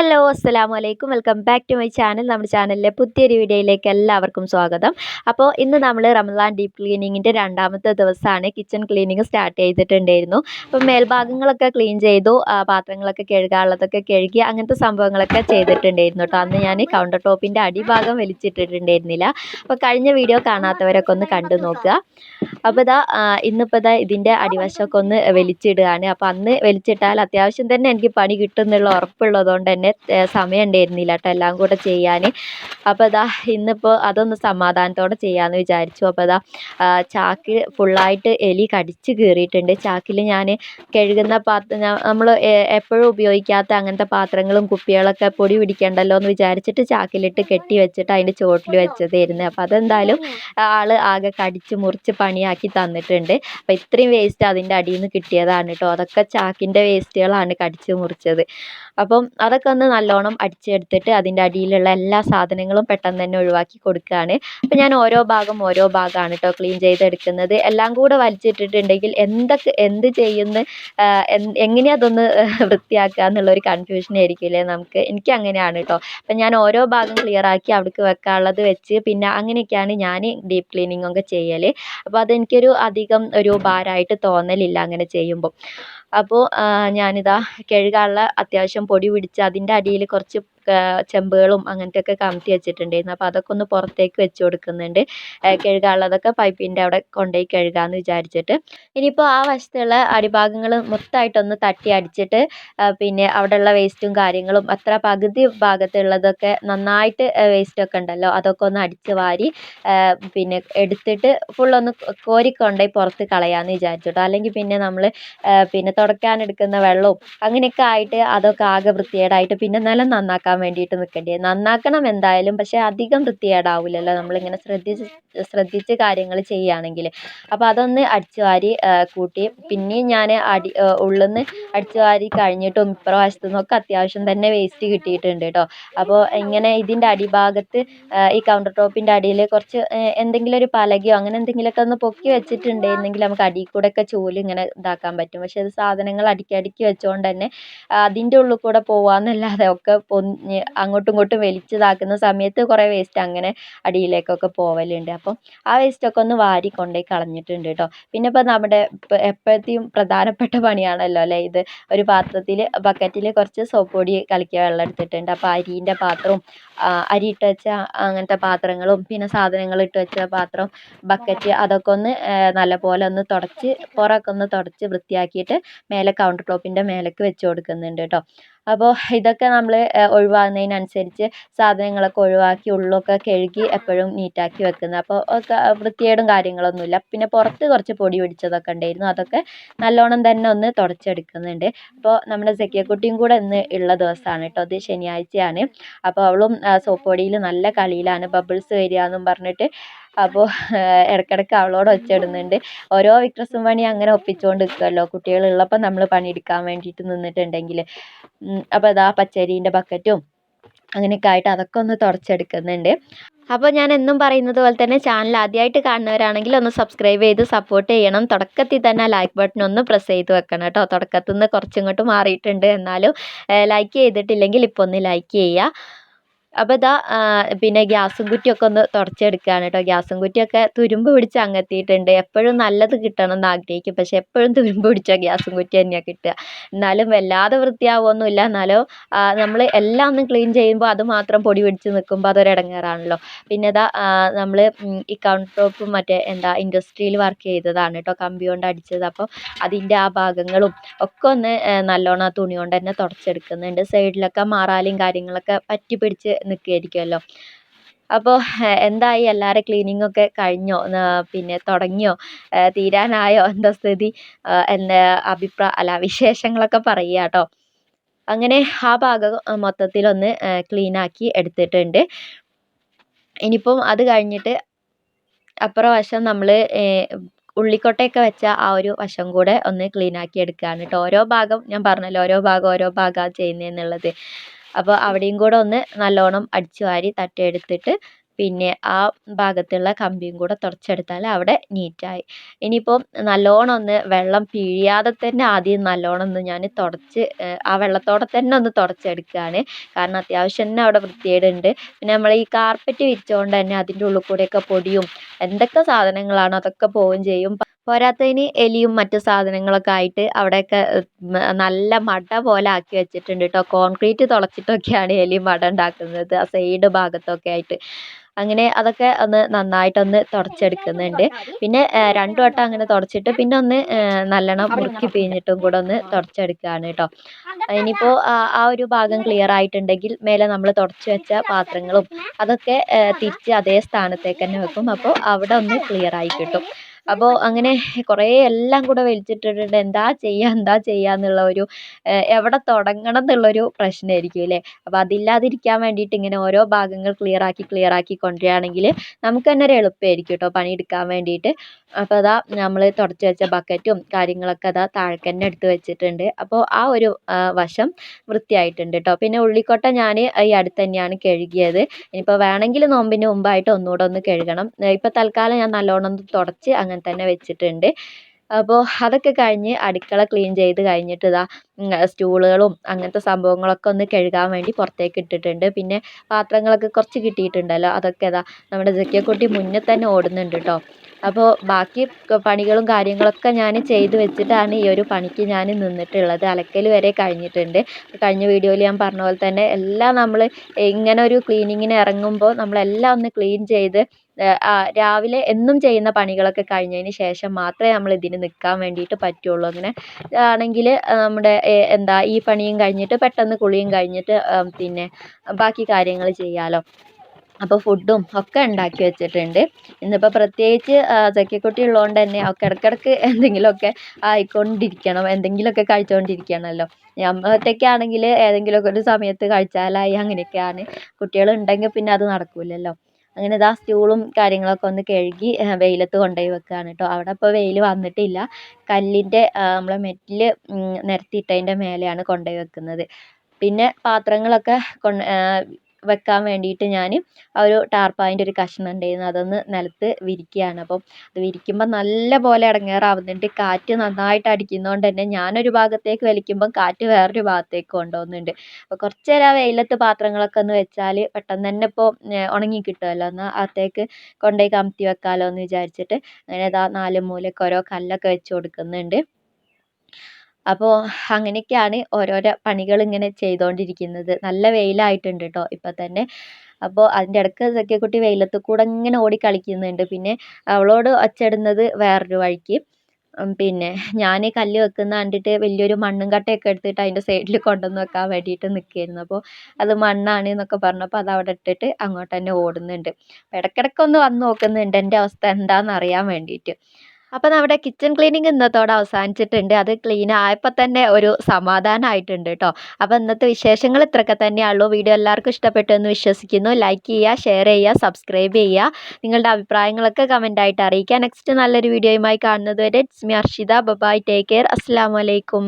Hello അസ്സലാമു അലൈക്കും welcome back to my channel. നമ്മുടെ ചാനലിലെ പുതിയൊരു വീഡിയോയിലേക്ക് എല്ലാവർക്കും സ്വാഗതം. അപ്പോൾ ഇന്ന് നമ്മൾ റമദാൻ ഡീപ്പ് ക്ലീനിങ്ങിന്റെ രണ്ടാമത്തെ ദിവസമാണ് കിച്ചൺ ക്ലീനിങ് സ്റ്റാർട്ട് ചെയ്തിട്ടുണ്ടായിരുന്നു. അപ്പോൾ മേൽഭാഗങ്ങളൊക്കെ ക്ലീൻ ചെയ്തു പാത്രങ്ങളൊക്കെ കഴുകാനുള്ളതൊക്കെ കഴുകി അങ്ങനത്തെ സംഭവങ്ങളൊക്കെ ചെയ്തിട്ടുണ്ടായിരുന്നു കേട്ടോ. അന്ന് ഞാൻ കൗണ്ടർ ടോപ്പിന്റെ അടിഭാഗം വലിച്ചിട്ടിട്ടുണ്ടായിരുന്നില്ല. അപ്പോൾ കഴിഞ്ഞ വീഡിയോ കാണാത്തവരൊക്കെ ഒന്ന് കണ്ടു നോക്കുക. അപ്പോൾ ഇതാ ഇന്നിപ്പോൾ ഇതാ ഇതിന്റെ അടിവശമൊക്കെ ഒന്ന് വലിച്ചിടുകയാണ്. അപ്പോൾ അന്ന് വലിച്ചിട്ടാൽ അത്യാവശ്യം തന്നെ എനിക്ക് പണി കിട്ടും എന്നുള്ള ഉറപ്പുള്ളതുകൊണ്ട് തന്നെ ഏ, സമയം ഉണ്ടായിരുന്നില്ല കേട്ടോ എല്ലാം കൂടെ ചെയ്യാൻ. അപ്പോൾ ഇതാ ഇന്നിപ്പോൾ അതൊന്ന് സമാധാനത്തോടെ ചെയ്യാമെന്ന് വിചാരിച്ചു. അപ്പോൾ ആ, ചാക്ക് ഫുള്ളായിട്ട് എലി കടിച്ച് കീറിയിട്ടുണ്ട്. ചാക്കിൽ ഞാൻ കഴുകുന്ന പാത്രം നമ്മൾ എപ്പോഴും ഉപയോഗിക്കാത്ത അങ്ങനത്തെ പാത്രങ്ങളും കുപ്പികളൊക്കെ പൊടി പിടിക്കണ്ടല്ലോ എന്ന് വിചാരിച്ചിട്ട് ചാക്കിലിട്ട് കെട്ടി വെച്ചിട്ട് അതിന്റെ ചുവട്ടിൽ വെച്ചതായിരുന്നു. അപ്പോൾ അതെന്തായാലും ആൾ ആകെ കടിച്ച് മുറിച്ച് പണിയാക്കി തന്നിട്ടുണ്ട്. അപ്പോൾ ഇത്രയും വേസ്റ്റ് അതിന്റെ അടിയിൽ നിന്ന് കിട്ടിയതാണ് കേട്ടോ. അതൊക്കെ ചാക്കിന്റെ വേസ്റ്റുകളാണ് കടിച്ച് മുറിച്ചത്. അപ്പം അതൊക്കെ ഒന്ന് നല്ലോണം അടിച്ചെടുത്തിട്ട് അതിന്റെ അടിയിലുള്ള എല്ലാ സാധനങ്ങളും പെട്ടെന്ന് തന്നെ ഒഴിവാക്കി കൊടുക്കുകയാണ്. അപ്പം ഞാൻ ഓരോ ഭാഗം ഓരോ ഭാഗമാണ് കേട്ടോ ക്ലീൻ ചെയ്തെടുക്കുന്നത്. എല്ലാം കൂടെ വലിച്ചിട്ടിട്ടുണ്ടെങ്കിൽ എന്തൊക്കെ എന്ത് ചെയ്യുന്ന എങ്ങനെയാണ് അതൊന്ന് വൃത്തിയാക്കുക എന്നുള്ളൊരു കൺഫ്യൂഷൻ ആയിരിക്കില്ലേ നമുക്ക്? എനിക്ക് അങ്ങനെയാണ് കേട്ടോ അപ്പം ഞാൻ ഓരോ ഭാഗം ക്ലിയർ ആക്കി അവിടേക്ക് വെക്കാനുള്ളത് വെച്ച് പിന്നെ അങ്ങനെയൊക്കെയാണ് ഞാൻ ഡീപ്പ് ക്ലീനിങ് ഒക്കെ ചെയ്യൽ അപ്പോൾ അതെനിക്കൊരു അധികം ഒരു ഭാരമായിട്ട് തോന്നലില്ല അങ്ങനെ ചെയ്യുമ്പോൾ അപ്പോൾ ഞാനിതാ കഴുകാനുള്ള അത്യാവശ്യം പൊടി പിടിച്ച് അതിന്റെ അടിയിൽ കുറച്ച് ചെമ്പുകളും അങ്ങനത്തെയൊക്കെ കമഴ്ത്തി വെച്ചിട്ടുണ്ടായിരുന്നു. അപ്പോൾ അതൊക്കെ ഒന്ന് പുറത്തേക്ക് വെച്ച് കൊടുക്കുന്നുണ്ട്. കഴുകാനുള്ളതൊക്കെ പൈപ്പിന്റെ അവിടെ കൊണ്ടുപോയി കഴുകാമെന്ന് വിചാരിച്ചിട്ട്. ഇനിയിപ്പോൾ ആ വശത്തുള്ള അടിഭാഗങ്ങൾ മൊത്തമായിട്ടൊന്ന് തട്ടി അടിച്ചിട്ട് പിന്നെ അവിടെയുള്ള വേസ്റ്റും കാര്യങ്ങളും അത്ര പകുതി ഭാഗത്തുള്ളതൊക്കെ നന്നായിട്ട് വേസ്റ്റൊക്കെ ഉണ്ടല്ലോ അതൊക്കെ ഒന്ന് അടിച്ച് വാരി പിന്നെ എടുത്തിട്ട് ഫുള്ളൊന്ന് കോരിക്കൊണ്ടുപോയി പുറത്ത് കളയാമെന്ന് വിചാരിച്ചു കേട്ടോ അല്ലെങ്കിൽ പിന്നെ നമ്മൾ പിന്നെ തുടയ്ക്കാനെടുക്കുന്ന വെള്ളവും അങ്ങനെയൊക്കെ ആയിട്ട് അതൊക്കെ ആകെ വൃത്തികേടായിട്ട് പിന്നെ നിലം നന്നാക്കാൻ വേണ്ടിയിട്ട് നിൽക്കേണ്ടി നന്നാക്കണം എന്തായാലും പക്ഷേ അധികം വൃത്തികേടാവില്ലല്ലോ നമ്മളിങ്ങനെ ശ്രദ്ധിച്ച് ശ്രദ്ധിച്ച് കാര്യങ്ങൾ ചെയ്യുകയാണെങ്കിൽ. അപ്പോൾ അതൊന്ന് അടിച്ച് വാരി കൂട്ടി. പിന്നെയും ഞാൻ അടി ഉള്ളിൽ നിന്ന് അടിച്ച് വാരി കഴിഞ്ഞിട്ടും ഇപ്പുറ വശത്തു നിന്നൊക്കെ അത്യാവശ്യം തന്നെ വേസ്റ്റ് കിട്ടിയിട്ടുണ്ട് കേട്ടോ. അപ്പോൾ ഇങ്ങനെ ഇതിന്റെ അടിഭാഗത്ത് ഈ കൗണ്ടർ ടോപ്പിന്റെ അടിയിൽ കുറച്ച് എന്തെങ്കിലും ഒരു പലകയോ അങ്ങനെ എന്തെങ്കിലുമൊക്കെ ഒന്ന് പൊക്കി വെച്ചിട്ടുണ്ടെങ്കിൽ നമുക്ക് അടിയിൽ കൂടെ ഒക്കെ ചൂൽ ഇങ്ങനെ ഇതാക്കാൻ പറ്റും. പക്ഷേ അത് സാധനങ്ങൾ അടുക്കി അടുക്കി വെച്ചുകൊണ്ട് തന്നെ അതിന്റെ ഉള്ളിൽ കൂടെ പോവാന്നല്ലാതെ ഒക്കെ പൊന്നി അങ്ങോട്ടും ഇങ്ങോട്ടും വലിച്ചിതാക്കുന്ന സമയത്ത് കുറേ വേസ്റ്റ് അങ്ങനെ അടിയിലേക്കൊക്കെ പോവലുണ്ട്. അപ്പം ആ വേസ്റ്റൊക്കെ ഒന്ന് വാരി കൊണ്ടുപോയി കളഞ്ഞിട്ടുണ്ട് കേട്ടോ പിന്നെ ഇപ്പോൾ നമ്മുടെ എപ്പോഴത്തെയും പ്രധാനപ്പെട്ട പണിയാണല്ലോ അല്ലേ ഇത്? ഒരു പാത്രത്തിൽ ബക്കറ്റിൽ കുറച്ച് സോപ്പ് പൊടി കലക്കിയ വെള്ളം എടുത്തിട്ടുണ്ട്. അപ്പോൾ അരീന്റെ പാത്രവും അരി ഇട്ട് വെച്ച അങ്ങനത്തെ പാത്രങ്ങളും പിന്നെ സാധനങ്ങൾ ഇട്ട് വെച്ച പാത്രം ബക്കറ്റ് അതൊക്കെ ഒന്ന് നല്ലപോലെ ഒന്ന് തുടച്ച് പുറമൊക്കെ ഒന്ന് തുടച്ച് വൃത്തിയാക്കിയിട്ട് മേലെ കൗണ്ടർ ടോപ്പിന്റെ മേലേക്ക് വെച്ച് കൊടുക്കുന്നുണ്ട് കേട്ടോ അപ്പോൾ ഇതൊക്കെ നമ്മൾ ഒഴിവാകുന്നതിനനുസരിച്ച് സാധനങ്ങളൊക്കെ ഒഴിവാക്കി ഉള്ളൊക്കെ കഴുകി എപ്പോഴും നീറ്റാക്കി വെക്കുന്നത്. അപ്പോൾ വൃത്തികേടും കാര്യങ്ങളൊന്നുമില്ല. പിന്നെ പുറത്ത് കുറച്ച് പൊടി പിടിച്ചതൊക്കെ ഉണ്ടായിരുന്നു. അതൊക്കെ നല്ലോണം തന്നെ ഒന്ന് തുടച്ചെടുക്കുന്നുണ്ട്. അപ്പോൾ നമ്മുടെ സെക്കിയക്കുട്ടിയും കൂടെ ഇന്ന് ഉള്ള ദിവസമാണ് കേട്ടോ. അത് ശനിയാഴ്ചയാണ്. അപ്പോൾ അവളും സോപ്പ് പൊടിയിൽ നല്ല കളിയിലാണ് ബബിൾസ് വരിക എന്നും പറഞ്ഞിട്ട് അപ്പോൾ ഇടയ്ക്കിടയ്ക്ക് അവളോട് ഒച്ചയിടുന്നുണ്ട്. ഓരോ വിക്രസും പണി അങ്ങനെ ഒപ്പിച്ചുകൊണ്ട് നിൽക്കുമല്ലോ കുട്ടികളുള്ളപ്പോൾ നമ്മൾ പണിയെടുക്കാൻ വേണ്ടിയിട്ട് നിന്നിട്ടുണ്ടെങ്കിൽ അപ്പോൾ അതാ പച്ചരീന്റെ ബക്കറ്റും അങ്ങനെയൊക്കെ ആയിട്ട് അതൊക്കെ ഒന്ന് തുടച്ചെടുക്കുന്നുണ്ട്. അപ്പോൾ ഞാൻ എന്നും പറയുന്നത് പോലെ തന്നെ ചാനൽ ആദ്യമായിട്ട് കാണുന്നവരാണെങ്കിൽ ഒന്ന് സബ്സ്ക്രൈബ് ചെയ്ത് സപ്പോർട്ട് ചെയ്യണം. തുടക്കത്തിൽ തന്നെ ലൈക്ക് ബട്ടൺ ഒന്ന് പ്രസ് ചെയ്ത് വെക്കണം കേട്ടോ. തുടക്കത്തിൽ നിന്ന് കുറച്ചിങ്ങോട്ട് മാറിയിട്ടുണ്ട് എന്നാലും ലൈക്ക് ചെയ്തിട്ടില്ലെങ്കിൽ ഇപ്പോൾ ഒന്ന് ലൈക്ക് ചെയ്യുക. അപ്പോൾ ഇതാ പിന്നെ ഗ്യാസും കുറ്റിയൊക്കെ ഒന്ന് തുടച്ചെടുക്കുകയാണ് കേട്ടോ. ഗ്യാസും കുറ്റിയൊക്കെ തുരുമ്പ് പിടിച്ച് അങ്ങെത്തിയിട്ടുണ്ട്. എപ്പോഴും നല്ലത് കിട്ടണം എന്ന് ആഗ്രഹിക്കും. പക്ഷെ എപ്പോഴും തുരുമ്പ് പിടിച്ച ഗ്യാസും കുറ്റി തന്നെയാണ് കിട്ടുക. എന്നാലും വല്ലാതെ വൃത്തിയാവുമൊന്നുമില്ല എന്നാലും നമ്മൾ എല്ലാം ഒന്ന് ക്ലീൻ ചെയ്യുമ്പോൾ അത് മാത്രം പൊടി പിടിച്ച് നിൽക്കുമ്പോൾ അതൊരു ഇടങ്ങേറാണല്ലോ. പിന്നെ ഇതാ നമ്മൾ ഈ കൗണ്ടർ ടോപ്പ് മറ്റേ എന്താ ഇൻഡസ്ട്രിയിൽ വർക്ക് ചെയ്തതാണ് കേട്ടോ. കമ്പി കൊണ്ട് അടിച്ചത്. അപ്പോൾ അതിന്റെ ആ ഭാഗങ്ങളും ഒക്കെ ഒന്ന് നല്ലോണം ആ തുണി കൊണ്ട് തന്നെ തുടച്ചെടുക്കുന്നുണ്ട്. സൈഡിലൊക്കെ മാറാലിയും കാര്യങ്ങളൊക്കെ പറ്റി പിടിച്ച് നിൽക്കുമായിരിക്കുമല്ലോ അപ്പോൾ എന്തായി എല്ലാവരുടെ ക്ലീനിങ് ഒക്കെ കഴിഞ്ഞോ? പിന്നെ തുടങ്ങിയോ? തീരാനായോ? എന്താ സ്ഥിതി? എന്റെ അഭിപ്രായ അല്ല വിശേഷങ്ങളൊക്കെ പറയുക കേട്ടോ. അങ്ങനെ ആ ഭാഗം മൊത്തത്തിലൊന്ന് ക്ലീനാക്കി എടുത്തിട്ടുണ്ട്. ഇനിയിപ്പം അത് കഴിഞ്ഞിട്ട് അപ്പുറവശം നമ്മൾ ഉള്ളിക്കൊട്ടയൊക്കെ വെച്ച ആ ഒരു വശം കൂടെ ഒന്ന് ക്ലീനാക്കി എടുക്കുകയാണ് കേട്ടോ. ഓരോ ഭാഗം ഞാൻ പറഞ്ഞല്ലോ ഓരോ ഭാഗം ഓരോ ഭാഗമാണ് ചെയ്യുന്നതെന്നുള്ളത് അപ്പോൾ അവിടെയും കൂടെ ഒന്ന് നല്ലോണം അടിച്ചു വാരി തട്ടിയെടുത്തിട്ട് പിന്നെ ആ ഭാഗത്തുള്ള കമ്പിയും കൂടെ തുടച്ചെടുത്താൽ അവിടെ നീറ്റായി. ഇനിയിപ്പോൾ നല്ലോണം ഒന്ന് വെള്ളം പിഴിയാതെ തന്നെ ആദ്യം നല്ലോണം ഒന്ന് ഞാൻ തുടച്ച് ആ വെള്ളത്തോടെ തന്നെ ഒന്ന് തുടച്ചെടുക്കുകയാണ് കാരണം അത്യാവശ്യം തന്നെ അവിടെ വൃത്തികേടുണ്ട്. പിന്നെ നമ്മൾ ഈ കാർപ്പറ്റ് വിരിച്ചുകൊണ്ട് തന്നെ അതിന്റെ ഉള്ളിൽ കൂടെയൊക്കെ പൊടിയും എന്തൊക്കെ സാധനങ്ങളാണോ അതൊക്കെ പോവുകയും ചെയ്യും. പോരാത്തതിന് എലിയും മറ്റു സാധനങ്ങളൊക്കെ ആയിട്ട് അവിടെയൊക്കെ നല്ല മട പോലെ ആക്കി വെച്ചിട്ടുണ്ട് കേട്ടോ കോൺക്രീറ്റ് തുളച്ചിട്ടൊക്കെയാണ് എലി മട ഉണ്ടാക്കുന്നത് ആ സൈഡ് ഭാഗത്തൊക്കെ ആയിട്ട്. അങ്ങനെ അതൊക്കെ ഒന്ന് നന്നായിട്ടൊന്ന് തുടച്ചെടുക്കുന്നുണ്ട്. പിന്നെ രണ്ടു വട്ടം അങ്ങനെ തുടച്ചിട്ട് പിന്നെ ഒന്ന് നല്ലോണം മുറുക്കി പിഴിഞ്ഞിട്ടും കൂടെ ഒന്ന് തുടച്ചെടുക്കുകയാണ് കേട്ടോ ഇനിയിപ്പോൾ ആ ഒരു ഭാഗം ക്ലിയർ ആയിട്ടുണ്ടെങ്കിൽ മേലെ നമ്മൾ തുടച്ചു വെച്ച പാത്രങ്ങളും അതൊക്കെ തിരിച്ച് അതേ സ്ഥാനത്തേക്ക് തന്നെ വെക്കും. അപ്പോൾ അവിടെ ഒന്ന് ക്ലിയർ ആയി കിട്ടും. അപ്പോൾ അങ്ങനെ കുറേ എല്ലാം കൂടെ വലിച്ചിട്ടിട്ടുണ്ട് എന്താ ചെയ്യുക എന്താ ചെയ്യുക എന്നുള്ള ഒരു എവിടെ തുടങ്ങണം എന്നുള്ളൊരു പ്രശ്നമായിരിക്കും അല്ലേ? അപ്പോൾ അതില്ലാതിരിക്കാൻ വേണ്ടിയിട്ട് ഇങ്ങനെ ഓരോ ഭാഗങ്ങൾ ക്ലിയർ ആക്കി ക്ലിയർ ആക്കി കൊണ്ടുവരികയാണെങ്കിൽ നമുക്ക് തന്നെ ഒരു എളുപ്പമായിരിക്കും കേട്ടോ പണിയെടുക്കാൻ വേണ്ടിയിട്ട് അപ്പോൾ അതാ നമ്മൾ തുടച്ച് വെച്ച ബക്കറ്റും കാര്യങ്ങളൊക്കെ അതാ താഴെക്കന്നെ എടുത്ത് വെച്ചിട്ടുണ്ട്. അപ്പോൾ ആ ഒരു വശം വൃത്തിയായിട്ടുണ്ട് കേട്ടോ പിന്നെ ഉള്ളിക്കോട്ട ഞാൻ ഈ അടുത്ത് തന്നെയാണ് കഴുകിയത്. ഇനിയിപ്പോൾ വേണമെങ്കിൽ നോമ്പിന് മുമ്പായിട്ട് ഒന്നുകൂടെ ഒന്ന് കഴുകണം. ഇപ്പോൾ തൽക്കാലം ഞാൻ നല്ലോണം തുടച്ച് അങ്ങനെ തന്നെ വെച്ചിട്ടുണ്ട്. അപ്പോൾ അതൊക്കെ കഴിഞ്ഞ് അടുക്കള ക്ലീൻ ചെയ്ത് കഴിഞ്ഞിട്ട് ഇതാ സ്റ്റൂളുകളും അങ്ങനത്തെ സംഭവങ്ങളൊക്കെ ഒന്ന് കഴുകാൻ വേണ്ടി പുറത്തേക്ക് ഇട്ടിട്ടുണ്ട്. പിന്നെ പാത്രങ്ങളൊക്കെ കുറച്ച് കിട്ടിയിട്ടുണ്ടല്ലോ അതൊക്കെ ഇതാ നമ്മുടെ ജക്കിയക്കുട്ടി മുന്നേ തന്നെ ഓടുന്നുണ്ട് കേട്ടോ അപ്പോൾ ബാക്കി പണികളും കാര്യങ്ങളൊക്കെ ഞാൻ ചെയ്ത് വെച്ചിട്ടാണ് ഈ ഒരു പണിക്ക് ഞാൻ നിന്നിട്ടുള്ളത്. അലക്കൽ വരെ കഴിഞ്ഞിട്ടുണ്ട്. കഴിഞ്ഞ വീഡിയോയിൽ ഞാൻ പറഞ്ഞ പോലെ തന്നെ എല്ലാം നമ്മൾ ഇങ്ങനെ ഒരു ക്ലീനിങ്ങിന് ഇറങ്ങുമ്പോൾ നമ്മളെല്ലാം ഒന്ന് ക്ലീൻ ചെയ്ത് രാവിലെ എന്നും ചെയ്യുന്ന പണികളൊക്കെ കഴിഞ്ഞതിന് ശേഷം മാത്രമേ നമ്മൾ ഇതിന് നിൽക്കാൻ വേണ്ടിയിട്ട് പറ്റുള്ളൂ. അങ്ങനെ ആണെങ്കിൽ നമ്മുടെ എന്താ ഈ പണിയും കഴിഞ്ഞിട്ട് പെട്ടെന്ന് കുളിയും കഴിഞ്ഞിട്ട് പിന്നെ ബാക്കി കാര്യങ്ങൾ ചെയ്യാമല്ലോ അപ്പോൾ ഫുഡും ഒക്കെ ഉണ്ടാക്കി വെച്ചിട്ടുണ്ട്. ഇന്നിപ്പോൾ പ്രത്യേകിച്ച് ചക്കിക്കുട്ടി ഉള്ളതുകൊണ്ട് തന്നെ ഒക്കെ ഇടയ്ക്കിടയ്ക്ക് എന്തെങ്കിലുമൊക്കെ ആയിക്കൊണ്ടിരിക്കണം. എന്തെങ്കിലുമൊക്കെ കഴിച്ചുകൊണ്ടിരിക്കണമല്ലോ നമ്മൾ ഒറ്റയ്ക്കാണെങ്കിൽ ഏതെങ്കിലുമൊക്കെ ഒരു സമയത്ത് കഴിച്ചാലായി അങ്ങനെയൊക്കെയാണ്. കുട്ടികളുണ്ടെങ്കിൽ പിന്നെ അത് നടക്കില്ലല്ലോ അങ്ങനെ ഇതാ സ്റ്റൂളും കാര്യങ്ങളൊക്കെ ഒന്ന് കഴുകി വെയിലത്ത് കൊണ്ടുപോയി വെക്കുകയാണ് കേട്ടോ അവിടെ ഇപ്പോൾ വെയിൽ വന്നിട്ടില്ല. കല്ലിന്റെ നമ്മളെ മെറ്റിൽ നിരത്തിയിട്ടതിന്റെ മേലെയാണ് കൊണ്ടുപോയി വെക്കുന്നത്. പിന്നെ പാത്രങ്ങളൊക്കെ കൊണ്ട് വെക്കാൻ വേണ്ടിയിട്ട് ഞാൻ ആ ഒരു ടാർപ്പായിന്റെ ഒരു കഷ്ണം ഉണ്ടായിരുന്നു. അതൊന്ന് നിലത്ത് വിരിക്കുകയാണ്. അപ്പം അത് വിരിക്കുമ്പോൾ നല്ല പോലെ ഇടങ്ങേറാവുന്നുണ്ട്. കാറ്റ് നന്നായിട്ട് അടിക്കുന്നതുകൊണ്ട് തന്നെ ഞാനൊരു ഭാഗത്തേക്ക് വലിക്കുമ്പം കാറ്റ് വേറൊരു ഭാഗത്തേക്ക് കൊണ്ടുപോകുന്നുണ്ട്. അപ്പോൾ കുറച്ച് നേരം ആ വെയിലത്ത് പാത്രങ്ങളൊക്കെ ഒന്ന് വെച്ചാൽ പെട്ടെന്ന് തന്നെ ഇപ്പോൾ ഉണങ്ങി കിട്ടുമല്ലോ. എന്നാൽ അകത്തേക്ക് കൊണ്ടുപോയി കമഴ്ത്തി വെക്കാമല്ലോ എന്ന് വിചാരിച്ചിട്ട് അങ്ങനെ ഇതാ നാല് മൂലയ്ക്ക് ഓരോ കല്ലൊക്കെ വെച്ച് കൊടുക്കുന്നുണ്ട്. അപ്പോൾ അങ്ങനെയൊക്കെയാണ് ഓരോരോ പണികൾ ഇങ്ങനെ ചെയ്തുകൊണ്ടിരിക്കുന്നത് നല്ല വെയിലായിട്ടുണ്ട് കേട്ടോ ഇപ്പം തന്നെ അപ്പോൾ അതിന്റെ ഇടയ്ക്ക് സഖ്യക്കുട്ടി വെയിലത്ത് കൂടെ ഇങ്ങനെ ഓടി കളിക്കുന്നുണ്ട്. പിന്നെ അവളോട് ഒച്ചയിടുന്നത് വേറൊരു വഴിക്ക്. പിന്നെ ഞാൻ കല്ല് വെക്കുന്ന കണ്ടിട്ട് വലിയൊരു മണ്ണും കട്ടയൊക്കെ എടുത്തിട്ട് അതിന്റെ സൈഡിൽ കൊണ്ടുവന്ന് വെക്കാൻ വേണ്ടിയിട്ട് നിൽക്കുകയായിരുന്നു. അപ്പോൾ അത് മണ്ണാണ് എന്നൊക്കെ പറഞ്ഞപ്പോൾ അത് അവിടെ ഇട്ടിട്ട് അങ്ങോട്ട് തന്നെ ഓടുന്നുണ്ട്. ഇടയ്ക്കിടയ്ക്കൊന്ന് വന്ന് നോക്കുന്നുണ്ട്. എന്റെ അവസ്ഥ എന്താണെന്ന് അറിയാൻ വേണ്ടിയിട്ട്. അപ്പോൾ നമ്മുടെ കിച്ചൺ ക്ലീനിങ് ഇന്നത്തോടെ അവസാനിച്ചിട്ടുണ്ട്. അത് ക്ലീൻ ആയപ്പോൾ തന്നെ ഒരു സമാധാനമായിട്ടുണ്ട് കേട്ടോ അപ്പോൾ ഇന്നത്തെ വിശേഷങ്ങൾ ഇത്രയൊക്കെ തന്നെയുള്ളൂ വീഡിയോ എല്ലാവർക്കും ഇഷ്ടപ്പെട്ടു എന്ന് വിശ്വസിക്കുന്നു. ലൈക്ക് ചെയ്യുക ഷെയർ ചെയ്യുക സബ്സ്ക്രൈബ് ചെയ്യുക. നിങ്ങളുടെ അഭിപ്രായങ്ങളൊക്കെ കമന്റായിട്ട് അറിയിക്കുക. നെക്സ്റ്റ് നല്ലൊരു വീഡിയോയുമായി കാണുന്നത് വരെ it's me Arshitha. Bye bye take care അസ്സാം വലൈക്കും